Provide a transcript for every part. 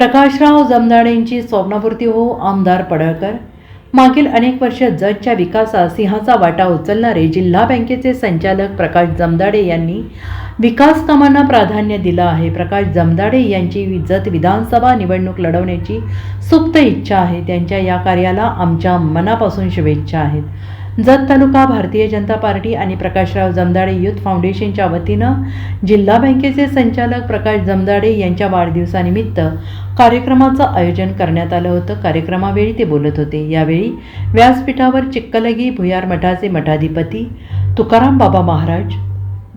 प्रकाशराव जमदाडेंची स्वप्नपूर्ती हो आमदार पडळकर. मागील अनेक वर्ष जतच्या विकासात सिंहाचा वाटा उचलणारे जिल्हा बँकेचे संचालक प्रकाश जमदाडे यांनी विकास कामांना प्राधान्य दिलं आहे. प्रकाश जमदाडे यांची जत विधानसभा निवडणूक लढवण्याची सुप्त इच्छा आहे. त्यांच्या या कार्याला आमच्या मनापासून शुभेच्छा आहेत. जत तालुका भारतीय जनता पार्टी आणि प्रकाशराव जमदाडे युथ फाउंडेशनच्या वतीनं जिल्हा बँकेचे संचालक प्रकाश जमदाडे यांच्या वाढदिवसानिमित्त कार्यक्रमाचं आयोजन करण्यात आलं होतं. कार्यक्रमावेळी ते बोलत होते. यावेळी व्यासपीठावर चिक्कलगी भुयार मठाचे मठाधिपती तुकाराम बाबा महाराज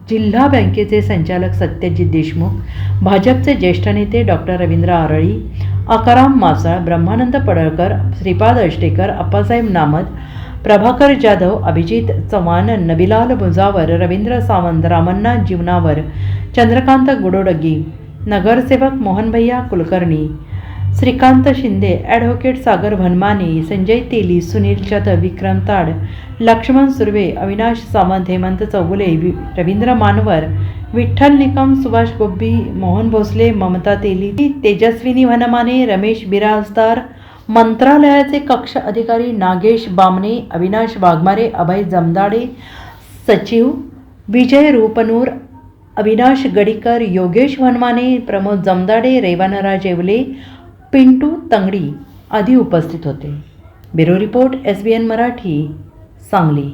जिल्हा बँकेचे संचालक सत्यजित देशमुख भाजपचे ज्येष्ठ नेते डॉक्टर रवींद्र आरळी अकाराम मासाळ ब्रह्मानंद पडळकर श्रीपाद अष्टेकर अप्पासाहेब नामद प्रभाकर जाधव अभिजित चव्हाण नबिलाल भुजावर रवींद्र सावंत रामण्णा जीवनावर चंद्रकांत गुडोडगी नगरसेवक मोहनभैया कुलकर्णी श्रीकांत शिंदे ॲडव्होकेट सागर भनमाने संजय तेली सुनील चत विक्रम ताड लक्ष्मण सुर्वे अविनाश सावंत हेमंत चौगुले वि- रवींद्र मानवर विठ्ठल निकम सुभाष गोब्बी मोहन भोसले ममता तेली तेजस्विनी वनमाने रमेश बिराजदार मंत्रालयाचे कक्ष अधिकारी नागेश बामणे अविनाश वाघमारे अभय जमदाडे सचिव विजय रूपनूर अविनाश गडीकर योगेश वनमाने प्रमोद जमदाडे रेवानरा जेवले पिंटू तंगडी आदी उपस्थित होते. Bureau report S B N Marathi Sangli.